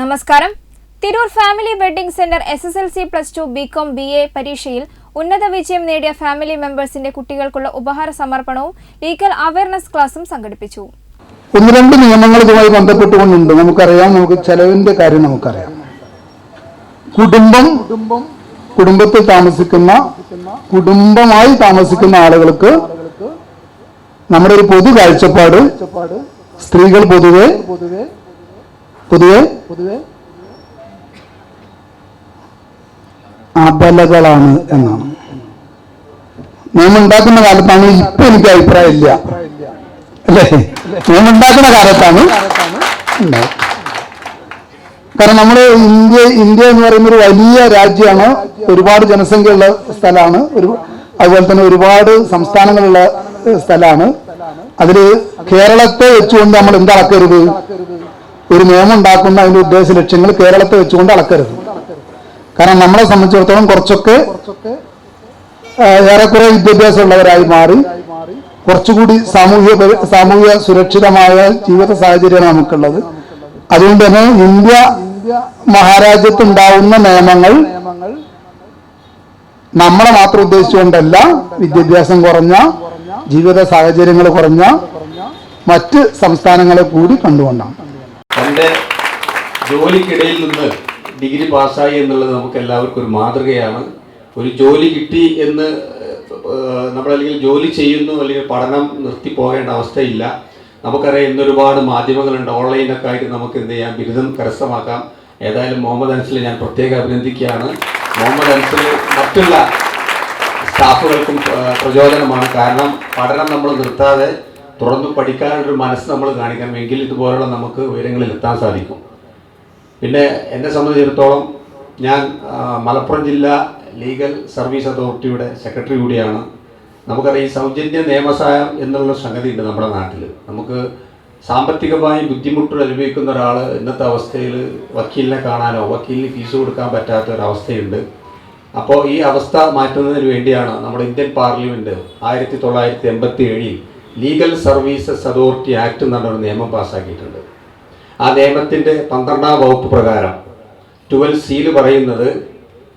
നമസ്കാരം. Tirur family wedding centre S S L C plus two B Com B A പരീക്ഷയിൽ ഉന്നത വിജയം നേടിയ ഫാമിലി മെമ്പേഴ്സിന്റെ കുട്ടികൾക്കുള്ള ഉപഹാര സമർപ്പണവും ലീഗൽ അവയർനെസ് ക്ലാസും സംഘടിപ്പിച്ചു. ഒന്ന് രണ്ട് നിയമങ്ങൾ ഇതുമായി ബന്ധപ്പെട്ടുകൊണ്ടുണ്ട്. നമുക്കറിയാം നമുക്ക് ചെലവിന്റെ കാര്യം നമുക്കറിയാം. കുടുംബം കുടുംബത്തിൽ താമസിക്കുന്ന കുടുംബമായി താമസിക്കുന്ന ആളുകൾക്ക് നമ്മുടെ ഒരു പൊതു കാഴ്ചപ്പാട് സ്ത്രീകൾ പൊതുവെ പൊതുവെ? അബലകളാണ് എന്നാണ്. നിയമം ഉണ്ടാക്കുന്ന കാലത്താണ് ഇപ്പൊ എനിക്ക് അഭിപ്രായം ഇല്ല അല്ലേ? നിയമം ഉണ്ടാക്കുന്ന കാലത്താണ്. കാരണം നമ്മൾ ഇന്ത്യ ഇന്ത്യ എന്ന് പറയുന്ന ഒരു വലിയ രാജ്യമാണ്. ഒരുപാട് ജനസംഖ്യയുള്ള സ്ഥലമാണ്. ഒരു അതുപോലെ തന്നെ ഒരുപാട് സംസ്ഥാനങ്ങളുള്ള സ്ഥലമാണ്. അതിൽ കേരളത്തെ വെച്ചുകൊണ്ട് നമ്മൾ എന്താക്കരുത്? ഒരു നിയമം ഉണ്ടാക്കുന്ന അതിന്റെ ഉദ്ദേശ ലക്ഷ്യങ്ങൾ കേരളത്തെ വെച്ചുകൊണ്ട് അളക്കരുത്. കാരണം നമ്മളെ സംബന്ധിച്ചിടത്തോളം കുറച്ചൊക്കെ ഏറെക്കുറെ വിദ്യാഭ്യാസമുള്ളവരായി മാറി. കുറച്ചുകൂടി സാമൂഹ്യ സാമൂഹ്യ സുരക്ഷിതമായ ജീവിത സാഹചര്യമാണ് നമുക്കുള്ളത്. അതുകൊണ്ട് തന്നെ ഇന്ത്യ മഹാരാജ്യത്ത് ഉണ്ടാവുന്ന നിയമങ്ങൾ നമ്മളെ മാത്രം ഉദ്ദേശിച്ചുകൊണ്ടല്ല വിദ്യാഭ്യാസം കുറഞ്ഞ ജീവിത സാഹചര്യങ്ങൾ കുറഞ്ഞ മറ്റ് സംസ്ഥാനങ്ങളെ കൂടി കണ്ടുകൊണ്ടാണ്. തന്റെ ജോലിക്കിടയിൽ നിന്ന് ഡിഗ്രി പാസ്സായി എന്നുള്ളത് നമുക്ക് എല്ലാവർക്കും ഒരു മാതൃകയാണ്. ഒരു ജോലി കിട്ടി എന്ന് നമ്മൾ നമ്മളല്ലെങ്കിൽ ജോലി ചെയ്യുന്നു അല്ലെങ്കിൽ പഠനം നിർത്തി പോകേണ്ട അവസ്ഥയില്ല. നമുക്കറിയാം ഇന്ന് ഒരുപാട് മാധ്യമങ്ങളുണ്ട് ഓൺലൈനൊക്കെ ആയിട്ട് നമുക്ക് എന്ത് ചെയ്യാം? ബിരുദം കരസ്ഥമാക്കാം. ഏതായാലും മുഹമ്മദ് അൻസലിനെ ഞാൻ പ്രത്യേകം അഭിനന്ദിക്കുകയാണ്. മുഹമ്മദ് അൻസിൽ മറ്റുള്ള സ്റ്റാഫുകൾക്കും പ്രചോദനമാണ്. കാരണം പഠനം നമ്മൾ നിർത്താതെ തുറന്നു പഠിക്കാനുള്ളൊരു മനസ്സ് നമ്മൾ കാണിക്കണം എങ്കിൽ ഇതുപോലുള്ള നമുക്ക് ഉയരങ്ങളിൽ എത്താൻ സാധിക്കും. പിന്നെ എന്നെ സംബന്ധിച്ചിടത്തോളം ഞാൻ മലപ്പുറം ജില്ലാ ലീഗൽ സർവീസ് അതോറിറ്റിയുടെ സെക്രട്ടറി കൂടിയാണ്. നമുക്കറിയാം ഈ സൗജന്യ നിയമസഹായം എന്നുള്ള സംഗതി ഉണ്ട് നമ്മുടെ നാട്ടിൽ നമുക്ക് സാമ്പത്തികമായി ബുദ്ധിമുട്ടുകൾ അനുഭവിക്കുന്ന ഒരാൾ ഇന്നത്തെ അവസ്ഥയിൽ വക്കീലിനെ കാണാനോ വക്കീലിന് ഫീസ് കൊടുക്കാൻ പറ്റാത്ത ഒരവസ്ഥയുണ്ട് അപ്പോൾ ഈ അവസ്ഥ മാറ്റുന്നതിന് വേണ്ടിയാണ് നമ്മുടെ ഇന്ത്യൻ പാർലമെന്റ് ആയിരത്തി തൊള്ളായിരത്തി എൺപത്തി ഏഴിൽ ലീഗൽ സർവീസസ് അതോറിറ്റി ആക്ട് എന്ന് ഒരു നിയമം പാസ്സാക്കിയിട്ടുണ്ട്. ആ നിയമത്തിന്റെ പന്ത്രണ്ടാം വകുപ്പ് പ്രകാരം ട്വൽവ് സീൽ പറയുന്നത്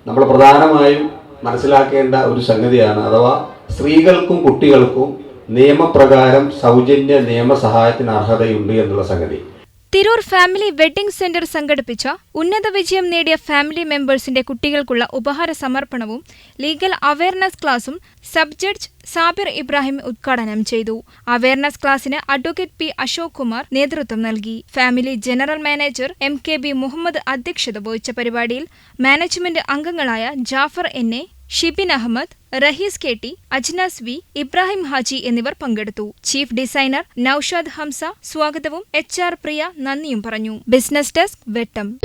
നമ്മൾ പ്രധാനമായും മനസ്സിലാക്കേണ്ട ഒരു സംഗതിയാണ്. അഥവാ സ്ത്രീകൾക്കും കുട്ടികൾക്കും നിയമപ്രകാരം സൗജന്യ നിയമസഹായത്തിന് അർഹതയുണ്ട് എന്നുള്ള സംഗതി. തിരൂർ ഫാമിലി വെഡ്ഡിംഗ് സെന്റർ സംഘടിപ്പിച്ച ഉന്നത വിജയം നേടിയ ഫാമിലി മെമ്പേഴ്സിന്റെ കുട്ടികൾക്കുള്ള ഉപഹാര സമർപ്പണവും ലീഗൽ അവയർനെസ് ക്ലാസും സബ് ജഡ്ജ് സാബിർ ഇബ്രാഹിം ഉദ്ഘാടനം ചെയ്തു. അവയർനെസ് ക്ലാസിന് അഡ്വക്കേറ്റ് പി അശോക് കുമാർ നേതൃത്വം നൽകി. Family general manager M K B Muhammad അധ്യക്ഷത വഹിച്ച പരിപാടിയിൽ മാനേജ്മെന്റ് അംഗങ്ങളായ Jafar N A Shibin Ahmed Rahees K T Ajnas V Ibrahim Haji എന്നിവർ പങ്കെടുത്തു. ചീഫ് ഡിസൈനർ നൌഷാദ് ഹംസ സ്വാഗതവും എച്ച് ആർ പ്രിയ നന്ദിയും പറഞ്ഞു. Business desk Vettam.